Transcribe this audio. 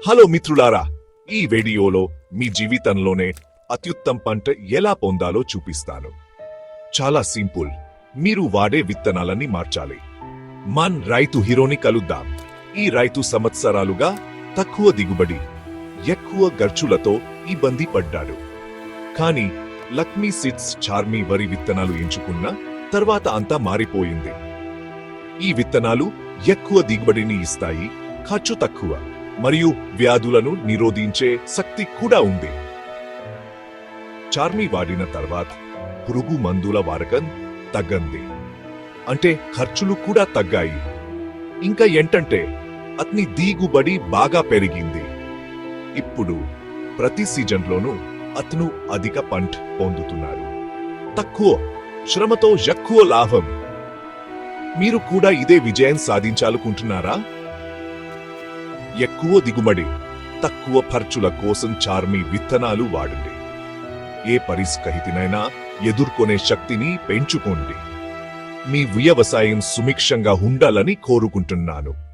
Hello మిత్రులారా ఈ వీడియోలో మీ జీవితంలోనే అత్యుత్తమ పంట ఎలా పొందాలో చూపిస్తాను. చాలా సింపుల్. మీరు వాడే విత్తనాలని మార్చాలి. మన్ రైతు హీరోని కలుద్దాం. ఈ రైతు సంవత్సరాలుగా తక్కువ దిగుబడి ఎక్కువ ఖర్చులతో ఇబ్బంది పడ్డాడు. కానీ లక్ష్మీ సిడ్స్ చార్మీ వరి విత్తనాలు ఎంచుకున్న తర్వాత అంతా మారిపోయింది. ఈ విత్తనాలు ఎక్కువ దిగుబడిని ఇస్తాయి ఖర్చు తక్కువ. మరియు వ్యాధులను నిరోధించే శక్తి కూడా ఉంది. చార్మీ వాడిన తర్వాత పురుగు మందుల వాడకం తగ్గంది. అంటే ఖర్చులు కూడా తగ్గాయి. ఇంకా ఏంటంటే అతని దిగుబడి బాగా పెరిగింది. ఇప్పుడు ప్రతి సీజన్లోనూ అతను అధిక పంట పొందుతున్నారు తక్కువ శ్రమతో ఎక్కువ లాభం. మీరు కూడా ఇదే విజయం సాధించాలనుకుంటున్నారా? ఎక్కువ దిగుబడి తక్కువ ఖర్చుల కోసం చార్మి విత్తనాలు వాడండి. ఏ పరిస్కహితినైనా ఎదుర్కొనే శక్తిని పెంచుకోండి. మీ వ్యవసాయం సుమిక్షంగా ఉండాలని కోరుకుంటున్నాను.